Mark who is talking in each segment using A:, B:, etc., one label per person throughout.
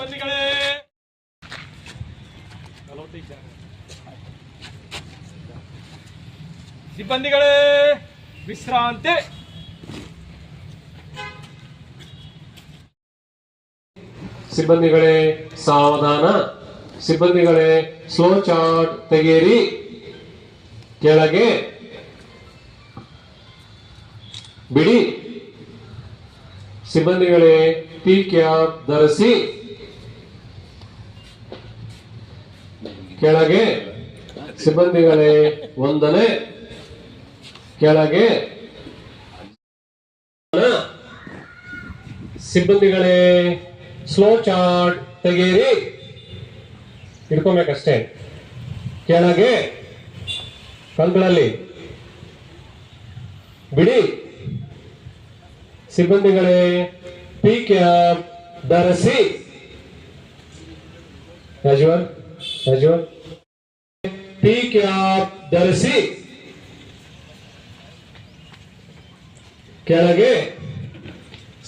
A: ಸಿಬ್ಬಂದಿಗಳೇ ಸಿಬ್ಬಂದಿಗಳೇ, ವಿಶ್ರಾಂತಿ.
B: ಸಿಬ್ಬಂದಿಗಳೇ, ಸಾವಧಾನ. ಸಿಬ್ಬಂದಿಗಳೇ, slow chart ತೆಗೆಯಿರಿ. ಕೆಳಗೆ ಬಿಡಿ. ಸಿಬ್ಬಂದಿಗಳೇ ಪಿ ಕ್ಯಾಪ್ ಧರಿಸಿ. ಕೆಳಗೆ, ಸಿಬ್ಬಂದಿಗಳೇ ಒಂದನೇ ಕೆಳಗೆ. ಸಿಬ್ಬಂದಿಗಳೇ, ಸ್ಲೋ ಚಾರ್ಟ್ ತೆಗೆಯಿರಿ. ಇಟ್ಕೋಬೇಕಷ್ಟೇ ಕೆಳಗೆ, ಕಲ್ಗಳಲ್ಲಿ. ಬಿಡಿ. ಸಿಬ್ಬಂದಿಗಳೇ, ಪಿ ಕ್ಯಾಪ್ ಧರಿಸಿ. ರಾಜ್ವರ್ ರಾಜವರ್ ಪಿ ಕ್ಯಾಪ್ ಧರಿಸಿ ಕೆಳಗೆ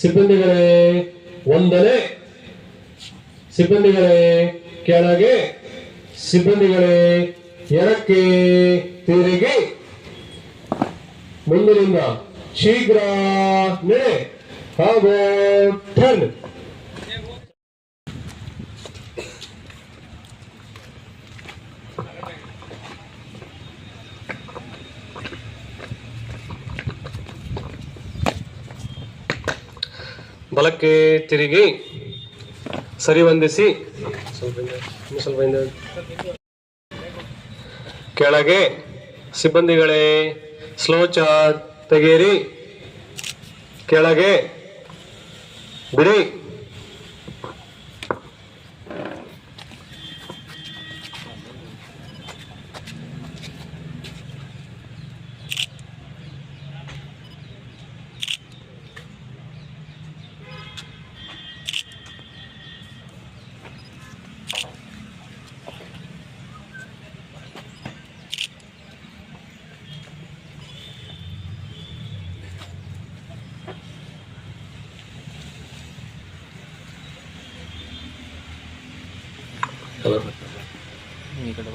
B: ಸಿಬ್ಬಂದಿಗಳೇ ಒಂದನೇ, ಸಿಬ್ಬಂದಿಗಳೇ ಕೆಳಗೆ, ಸಿಬ್ಬಂದಿಗಳೇ ಎಡಕ್ಕೆ ತಿರುಗಿ. ಮುಂದಿನಿಂದ ಶೀಘ್ರ ನಡೆ ಹಾಗೂ ಟರ್ನ್ ಬಲಕ್ಕೆ ತಿರುಗಿ ಸರಿ ಹೊಂದಿಸಿ. ಕೆಳಗೆ ಸಿಬ್ಬಂದಿಗಳೇ ಸ್ಲೋ ಚಾರ್ ತೆಗೆಯಿರಿ. ಕೆಳಗೆ ಬಿಡಿ.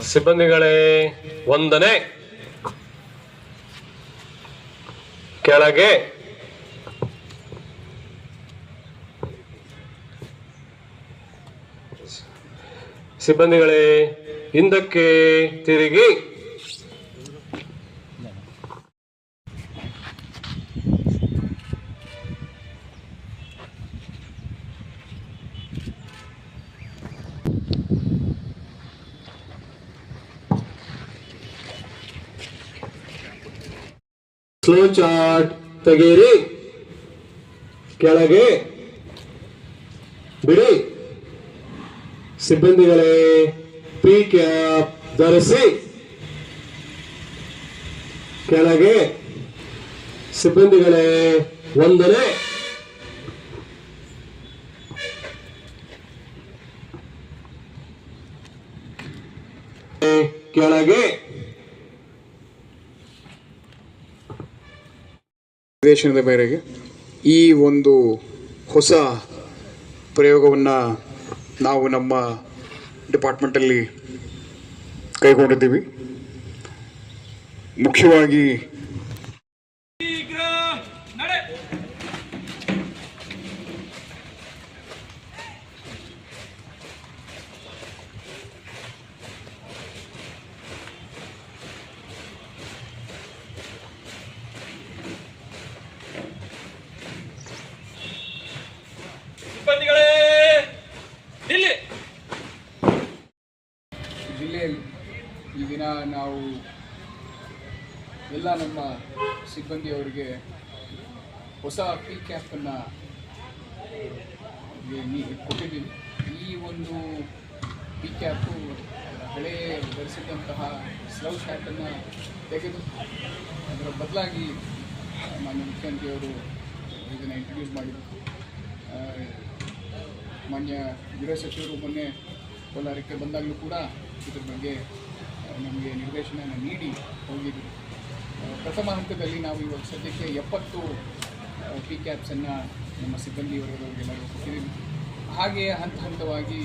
B: ಸಿಬ್ಬಂದಿಗಳೇ ವಂದನೆ. ಕೆಳಗೆ. ಸಿಬ್ಬಂದಿಗಳೇ ಹಿಂದಕ್ಕೆ ತಿರುಗಿ. ಸ್ಲೋ ಚಾರ್ಟ್ ತೆಗೆಯಿರಿ. ಕೆಳಗೆ ಬಿಡಿ. ಸಿಬ್ಬಂದಿಗಳೇ ಪಿ ಕ್ಯಾಪ್ ಧರಿಸಿ. ಕೆಳಗೆ ಸಿಬ್ಬಂದಿಗಳೇ ಒಂದನೇ ಕೆಳಗೆ
C: ನಿರ್ದೇಶನದ ಮೇರೆಗೆ ಈ ಒಂದು ಹೊಸ ಪ್ರಯೋಗವನ್ನು ನಾವು ನಮ್ಮ ಡಿಪಾರ್ಟ್ಮೆಂಟಲ್ಲಿ ಕೈಗೊಂಡಿದ್ದೀವಿ. ಮುಖ್ಯವಾಗಿ
A: ಸಿಬ್ಬಂದಿಗಳೇ ಇಲ್ಲಿ
D: ಜಿಲ್ಲೆಯಲ್ಲಿ ಈ ದಿನ ನಾವು ಎಲ್ಲ ನಮ್ಮ ಸಿಬ್ಬಂದಿಯವರಿಗೆ ಹೊಸ ಪಿ ಕ್ಯಾಪನ್ನು ಕೊಟ್ಟಿದ್ದೀವಿ. ಈ ಒಂದು ಪಿ ಕ್ಯಾಪ್ ಹಳೆ ಧರಿಸಿದಂತಹ ಸ್ಲೌ ಶಾರ್ಟನ್ನು ತೆಗೆದು ಅದರ ಬದಲಾಗಿ ಮಾನ್ಯ ಮುಖ್ಯಮಂತ್ರಿಯವರು ಇದನ್ನು ಇಂಟ್ರೊಡ್ಯೂಸ್ ಮಾಡಿದರು. ಮಾನ್ಯ ಗೃಹ ಸಚಿವರು ಮೊನ್ನೆ ಕೋಲಾರಕ್ಕೆ ಬಂದಾಗಲೂ ಕೂಡ ಇದ್ರ ಬಗ್ಗೆ ನಮಗೆ ನಿರ್ದೇಶನ ನೀಡಿ ಹೋಗಿದ್ದರು ಪ್ರಥಮ ಹಂತದಲ್ಲಿ ನಾವು ಇವಾಗ ಸದ್ಯಕ್ಕೆ ಎಪ್ಪತ್ತು ಪಿ ಕ್ಯಾಬ್ಸನ್ನು ನಮ್ಮ ಸಿಬ್ಬಂದಿ ವರ್ಗದವರಿಗೆಲ್ಲರಿಗೂ ಕೊಟ್ಟಿದ್ದೀವಿ. ಹಾಗೆಯೇ ಹಂತ ಹಂತವಾಗಿ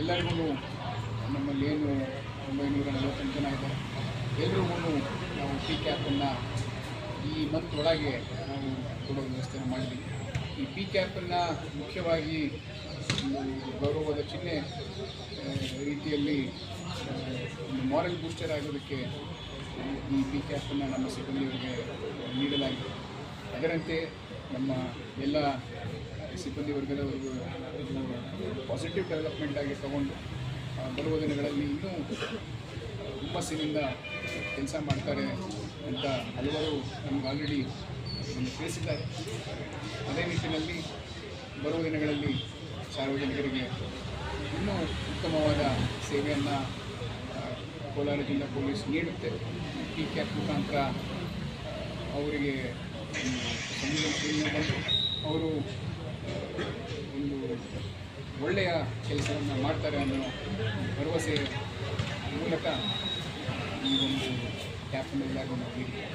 D: ಎಲ್ಲರಿಗೂ ನಮ್ಮಲ್ಲಿ ಏನು ಒಂಬೈನೂರ ನಲವತ್ತೆಂಟು ಜನ ಇದ್ದಾರೆ. ಎಲ್ರಿಗೂ ನಾವು ಪಿ ಕ್ಯಾಬನ್ನು ಈ ಮಂತ್ ಒಳಗೆ ನಾವು ಕೊಡೋ ವ್ಯವಸ್ಥೆಯನ್ನು ಮಾಡಿದ್ವಿ ಈ ಪಿ ಕ್ಯಾಪನ್ನು ಮುಖ್ಯವಾಗಿ ಗೌರವದ ಚಿಹ್ನೆ ರೀತಿಯಲ್ಲಿ ಮಾರಲ್ ಬೂಸ್ಟರ್ ಆಗೋದಕ್ಕೆ ಈ ಪಿ ಕ್ಯಾಪನ್ನು ನಮ್ಮ ಸಿಬ್ಬಂದಿಯವರಿಗೆ ನೀಡಲಾಗಿದೆ. ಅದರಂತೆ ನಮ್ಮ ಎಲ್ಲ ಸಿಬ್ಬಂದಿ ವರ್ಗದವರಿಗೂ ಪಾಸಿಟಿವ್ ಡೆವಲಪ್ಮೆಂಟ್ ಆಗಿ ತಗೊಂಡು ಬರುವ ದಿನಗಳಲ್ಲಿ ಇನ್ನೂ ಹುಮ್ಮಸ್ಸಿನಿಂದ ಕೆಲಸ ಮಾಡ್ತಾರೆ ಅಂತ ಹಲವರು ನಮ್ಗೆ ಆಲ್ರೆಡಿ ತಿಳಿಸಿದ್ದಾರೆ ಅದೇ ನಿಟ್ಟಿನಲ್ಲಿ ಬರುವ ದಿನಗಳಲ್ಲಿ ಸಾರ್ವಜನಿಕರಿಗೆ ಇನ್ನೂ ಉತ್ತಮವಾದ ಸೇವೆಯನ್ನು ಕೋಲಾರ ಜಿಲ್ಲಾ ಪೊಲೀಸ್ ನೀಡುತ್ತೆ. ಈ ಕ್ಯಾಪ್ ಮುಖಾಂತರ ಅವರಿಗೆ ಒಂದು ಬಂದು ಅವರು ಒಂದು ಒಳ್ಳೆಯ ಕೆಲಸವನ್ನು ಮಾಡ್ತಾರೆ ಅನ್ನೋ ಭರವಸೆ ಮೂಲಕ ಈ ಒಂದು ಕ್ಯಾಪ್ನಲ್ಲಿ ಎಲ್ಲರಿಗೂ ನಾವು ನೀಡಿದ್ದೇವೆ